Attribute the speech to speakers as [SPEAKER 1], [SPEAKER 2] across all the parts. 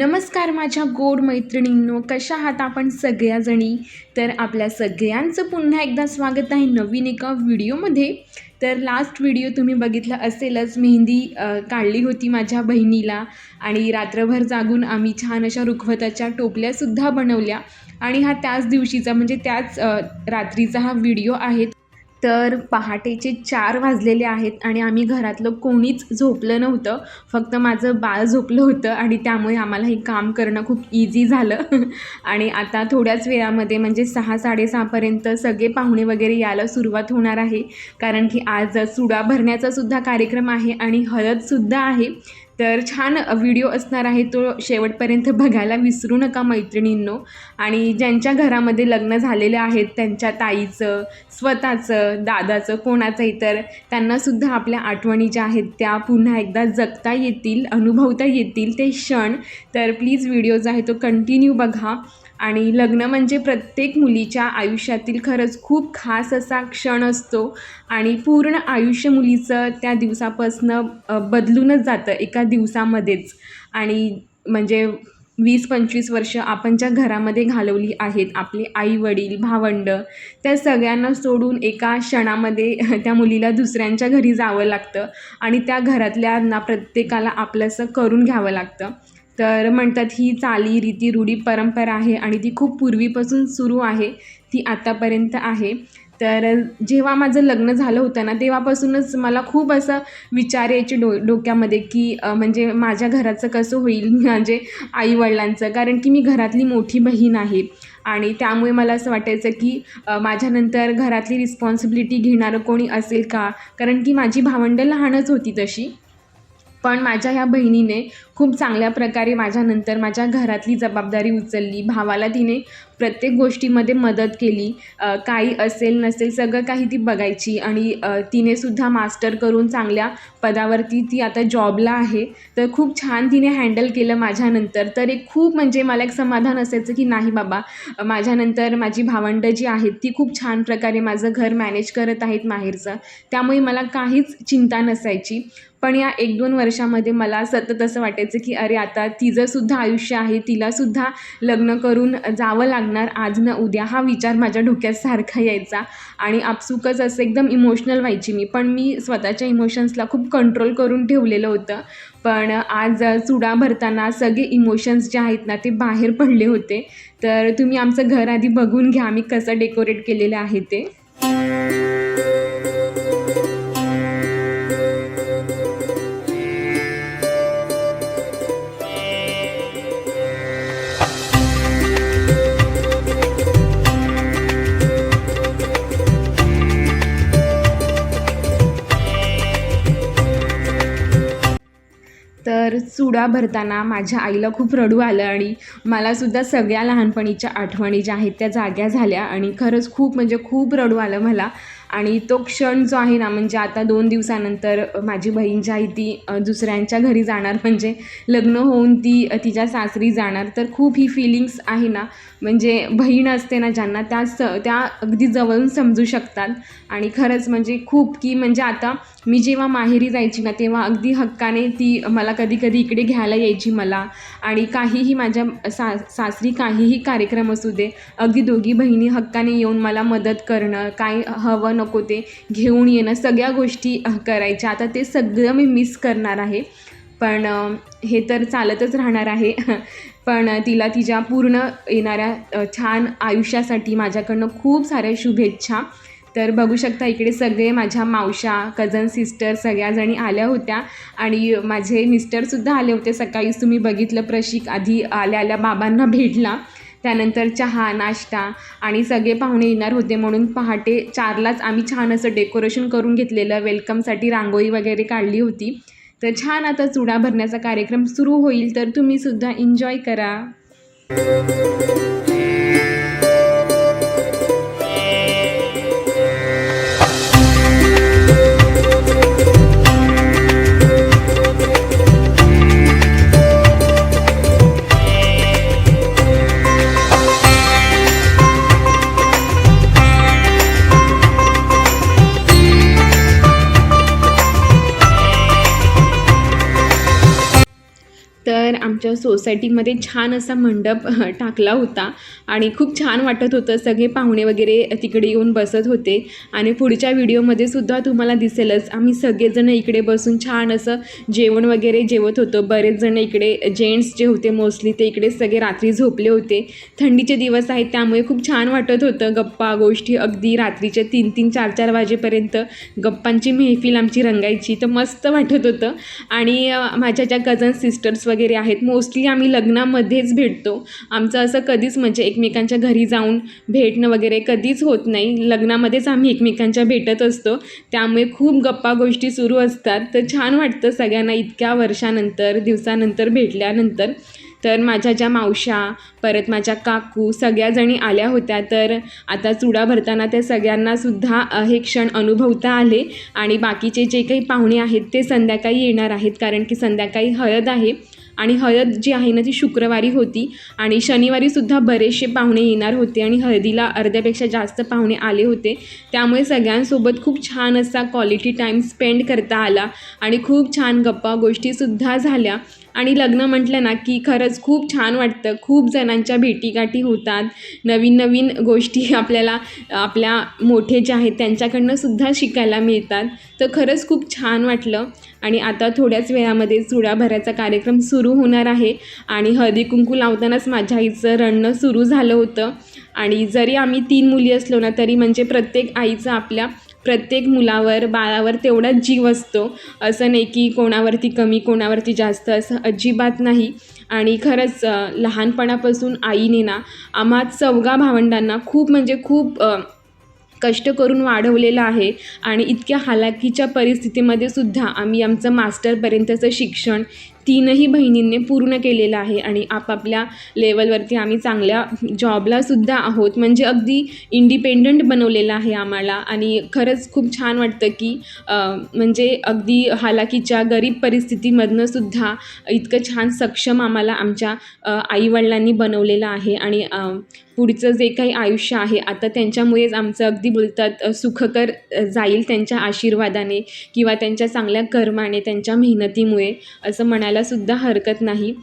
[SPEAKER 1] नमस्कार माझ्या गोड मैत्रिणींनो कशा आहात आपण सगळ्याजणी? तर आपल्या सगळ्यांचं पुन्हा एकदा स्वागत आहे नवीन एका व्हिडिओमध्ये. तर लास्ट व्हिडिओ तुम्ही बघितला असेलच मेहंदी काढली होती माझ्या बहिणीला आणि रात्रभर जागून आम्ही छान अशा रुखवताच्या टोपल्यासुद्धा बनवल्या. आणि हा त्याच दिवशीचा म्हणजे त्याच रात्रीचा हा व्हिडिओ आहे. तर पहाटेचे चार वाजलेले आहेत आणि आम्ही घरातलं कोणीच झोपलं नव्हतं. फक्त माझं बाळ झोपलं होतं आणि त्यामुळे आम्हाला हे काम करणं खूप इझी झालं. आणि आता थोड्याच वेळामध्ये म्हणजे सहा साडेसहापर्यंत सगळे पाहुणे वगैरे यायला सुरुवात होणार आहे. कारण की आज सुडा भरण्याचा सुद्धा कार्यक्रम आहे आणि हळदसुद्धा आहे. तर छान व्हिडिओ असणार आहे तो शेवटपर्यंत बघायला विसरू नका मैत्रिणींनो. आणि ज्यांच्या घरामध्ये लग्न झालेले आहेत त्यांच्या ताईचं स्वतःचं दादाचं कोणाचंही तर त्यांनासुद्धा आपल्या आठवणी ज्या आहेत त्या पुन्हा एकदा जगता येतील अनुभवता येतील ते क्षण. तर प्लीज व्हिडिओ जो आहे तो कंटिन्यू बघा. आणि लग्न म्हणजे प्रत्येक मुलीच्या आयुष्यातील खरंच खूप खास असा क्षण असतो. आणि पूर्ण आयुष्य मुलीचं त्या दिवसापासनं बदलूनच जातं एका दिवसामध्येच. आणि म्हणजे वीस पंचवीस वर्ष आपण ज्या घरामध्ये घालवली आहेत आपले आई वडील भावंड. त्या सगळ्यांना सोडून एका क्षणामध्ये त्या मुलीला दुसऱ्यांच्या घरी जावं लागतं आणि त्या घरातल्यांना प्रत्येकाला आपलंसं करून घ्यावं लागतं. तर म्हणतात ही चाली रीती रूढी परंपरा आहे आणि ती खूप पूर्वीपासून सुरू आहे ती आतापर्यंत आहे. तर जेव्हा माझं लग्न झालं होतं ना तेव्हापासूनच मला खूप असं विचार यायचे डो डोक्यामध्ये की म्हणजे माझ्या घराचं कसं होईल म्हणजे आईवडिलांचं. कारण की मी घरातली मोठी बहीण आहे आणि त्यामुळे मला असं वाटायचं की माझ्यानंतर घरातली रिस्पॉन्सिबिलिटी घेणारं कोणी असेल का? कारण की माझी भावंडं लहानच होती तशी. पण माझ्या ह्या बहिणीने खूप चांगल्या प्रकारे माझ्यानंतर माझ्या घरातली जबाबदारी उचलली. भावाला तिने प्रत्येक गोष्टीमध्ये मदत केली. काही असेल नसेल सगळं काही ती बघायची आणि तिनेसुद्धा तिने सुद्धा मास्टर करून चांगल्या पदावरती ती आता जॉबला आहे. तर खूप छान तिने हँडल केलं माझ्यानंतर. तर एक खूप म्हणजे मला एक समाधान असायचं की नाही बाबा माझ्यानंतर माझी भावंडं जी आहेत ती खूप छान प्रकारे माझं घर मॅनेज करत आहेत माहेरचं. त्यामुळे मला काहीच चिंता नसायची. पण या एक दोन वर्षामध्ये मला सतत असं वाटायचं की अरे आता तिचंसुद्धा आयुष्य आहे तिलासुद्धा लग्न करून जावं लागणार आज ना उद्या हा विचार माझ्या डोक्यात सारखा यायचा आणि आपसुकच असं एकदम इमोशनल व्हायची मी. पण मी स्वतःच्या इमोशन्सला खूप कंट्रोल करून ठेवलेलं होतं. पण आज चुडा भरताना सगळे इमोशन्स जे आहेत ना ते बाहेर पडले होते. तर तुम्ही आमचं घर आधी बघून घ्या. आम्ही कसं डेकोरेट केलेलं आहे ते. तर चुडा भरताना माझ्या आईला खूप रडू आलं आणि मलासुद्धा सगळ्या लहानपणीच्या आठवणी ज्या आहेत त्या जाग्या झाल्या आणि खरंच खूप म्हणजे खूप रडू आलं मला. आणि तो क्षण जो आहे ना म्हणजे आता दोन दिवसानंतर माझी बहीण जी आहे ती दुसऱ्यांच्या घरी जाणार म्हणजे लग्न होऊन ती तिच्या सासरी जाणार. तर खूप ही फिलिंग्स आहे ना म्हणजे बहीण असते ना ज्यांना त्या स त्या अगदी जवळून समजू शकतात. आणि खरंच म्हणजे खूप की म्हणजे आता मी जेव्हा माहेरी जायची ना तेव्हा अगदी हक्काने ती मला कधी कधी इकडे घ्यायला यायची मला. आणि काहीही माझ्या सा सासरी काहीही कार्यक्रम असू दे अगदी दोघी बहिणी हक्काने येऊन मला मदत करणं काय हवं नको ते घेऊन येणं. सगळ्या गोष्टी करायच्या. आता ते सगळं मी मिस करणार आहे. पण हे तर चालतच राहणार आहे. पण तिला तिच्या पूर्ण येणाऱ्या छान आयुष्यासाठी माझ्याकडनं खूप साऱ्या शुभेच्छा. तर बघू शकता इकडे सगळे माझ्या मावशा कझन सिस्टर सगळ्याजणी आल्या होत्या. आणि माझे मिस्टरसुद्धा आले होते. सकाळीच तुम्ही बघितलं प्रशिक आधी आल्या आल्या बाबांना भेटला. त्यानंतर चहा नाश्ता आणि सगळे पाहुणे येणार होते म्हणून पहाटे चारलाच आम्ही छान असं डेकोरेशन करून घेतलेलं वेलकमसाठी रांगोळी वगैरे काढली होती. तर छान आता चुडा भरण्याचा कार्यक्रम सुरू होईल तर तुम्हीसुद्धा एन्जॉय करा. आमच्या सोसायटीमध्ये छान असा मंडप टाकला होता. आणि खूप छान वाटत होतं. सगळे पाहुणे वगैरे तिकडे येऊन बसत होते. आणि पुढच्या व्हिडिओमध्ये सुद्धा तुम्हाला दिसेलच. आम्ही सगळेजण इकडे बसून छान असं जेवण वगैरे जेवत होतो. बरेच जण इकडे जेंट्स जे होते मोस्टली ते इकडे सगळे रात्री झोपले होते. थंडीचे दिवस आहेत त्यामुळे खूप छान वाटत होतं. गप्पा गोष्टी अगदी रात्रीचे तीन तीन चार चार वाजेपर्यंत गप्पांची मेहफिल आमची रंगायची. तर मस्त वाटत होतं. आणि माझ्या ज्या कझन सिस्टर्स वगैरे आहेत मोस्टली आम्ही लग्नामध्येच भेटतो. आमचं असं कधीच म्हणजे एकमेकांच्या घरी जाऊन भेटणं वगैरे कधीच होत नाही. लग्नामध्येच आम्ही एकमेकांच्या भेटत असतो. त्यामुळे खूप गप्पा गोष्टी सुरू असतात. तर छान वाटतं सगळ्यांना इतक्या वर्षानंतर दिवसानंतर भेटल्यानंतर. तर माझ्या ज्या मावशा परत माझ्या काकू सगळ्याजणी आल्या होत्या. तर आता चुडा भरताना त्या सगळ्यांनासुद्धा हे क्षण अनुभवता आले. आणि बाकीचे जे काही पाहुणे आहेत ते संध्याकाळी येणार आहेत. कारण की संध्याकाळी हळद आहे. आणि हळद जी आहे ना ती शुक्रवारी होती आणि शनिवारीसुद्धा बरेचसे पाहुणे येणार होते आणि हळदीला अर्ध्यापेक्षा जास्त पाहुणे आले होते. त्यामुळे सगळ्यांसोबत खूप छान असा क्वालिटी टाईम स्पेंड करता आला आणि खूप छान गप्पा गोष्टीसुद्धा झाल्या. आणि लग्न म्हटलं ना की खरंच खूप छान वाटतं. खूप जणांच्या भेटीगाठी होतात. नवीन नवीन गोष्टी आपल्याला आपल्या मोठे जे आहेत त्यांच्याकडनं सुद्धा शिकायला मिळतात. तर खरंच खूप छान वाटलं. आणि आता थोड्याच वेळामध्ये चुडाभरायचा कार्यक्रम सुरू होणार आहे. आणि हळदी कुंकू लावतानाच माझ्या आईचं रडणं सुरू झालं होतं. आणि जरी आम्ही तीन मुली असलो ना तरी म्हणजे प्रत्येक आईचं आपल्या प्रत्येक मुलावर बाळावर तेवढाच जीव असतो. असं नाही की कोणावरती कमी कोणावरती जास्त असं अजिबात नाही. आणि खरंच लहानपणापासून आईने ना आम्हा चौघा भावंडांना खूप म्हणजे खूप कष्ट करून वाढवलेलं आहे. आणि इतक्या हालाकीच्या परिस्थितीमध्ये सुद्धा आम्ही आमचं मास्टरपर्यंतचं शिक्षण तीनही बहिणींनी पूर्ण केलेलं आहे आणि आपापल्या लेवलवरती आम्ही चांगल्या जॉबलासुद्धा आहोत. म्हणजे अगदी इंडिपेंडंट बनवलेलं आहे आम्हाला आणि खरंच खूप छान वाटतं की म्हणजे अगदी हालाकीच्या गरीब परिस्थितीमधनं सुद्धा इतकं छान सक्षम आम्हाला आमच्या आईवडिलांनी बनवलेलं आहे आणि पुढचं जे काही आयुष्य आहे आता त्यांच्यामुळेच आमचं अगदी बोलतात सुखकर जाईल त्यांच्या आशीर्वादाने किंवा त्यांच्या चांगल्या कर्माने त्यांच्या मेहनतीमुळे असं म्हणायला सुद्धा हरकत नाही.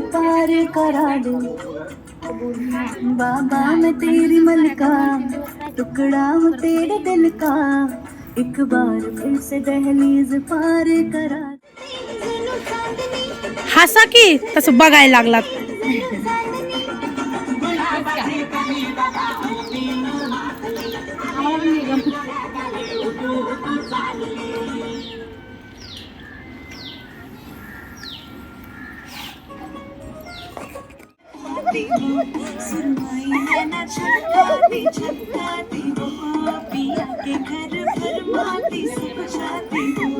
[SPEAKER 2] पार करा दो बाबा मैं तेरी मलका टुकड़ा हूँ तेरे दिल का. एक बार फिर से दहलीज पार करा.
[SPEAKER 3] हसा की? तसं बघायला लागलात.
[SPEAKER 2] सुरमई है ना छटकाती छटकाती वो पिया के घर फरमाती सब जाती चुनर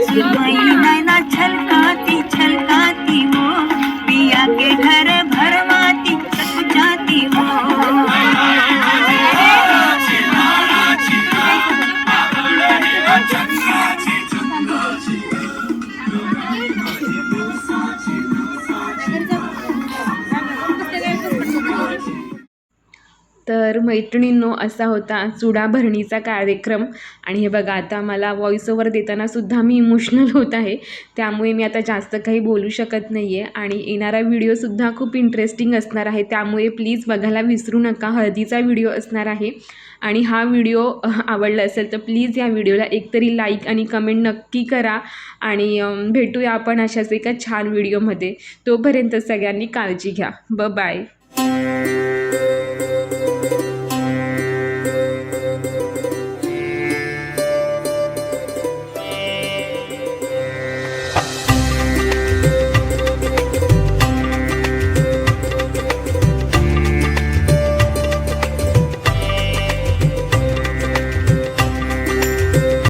[SPEAKER 2] 最美丽的那
[SPEAKER 1] 盏。मैत्रिणींनो असा होता चुडा भरणीचा कार्यक्रम. आणि हे बघा आता मला व्हॉइस ओव्हर देतानासुद्धा मी इमोशनल होत आहे. त्यामुळे मी आता जास्त काही बोलू शकत नाही आहे आणि येणारा व्हिडिओसुद्धा खूप इंटरेस्टिंग असणार आहे. त्यामुळे प्लीज बघायला विसरू नका. हळदीचा व्हिडिओ असणार आहे. आणि हा व्हिडिओ आवडला असेल तर प्लीज या व्हिडिओला एकतरी लाईक आणि कमेंट नक्की करा. आणि भेटूया आपण अशाच एका छान व्हिडिओमध्ये तोपर्यंत सगळ्यांनी काळजी घ्या. ब बाय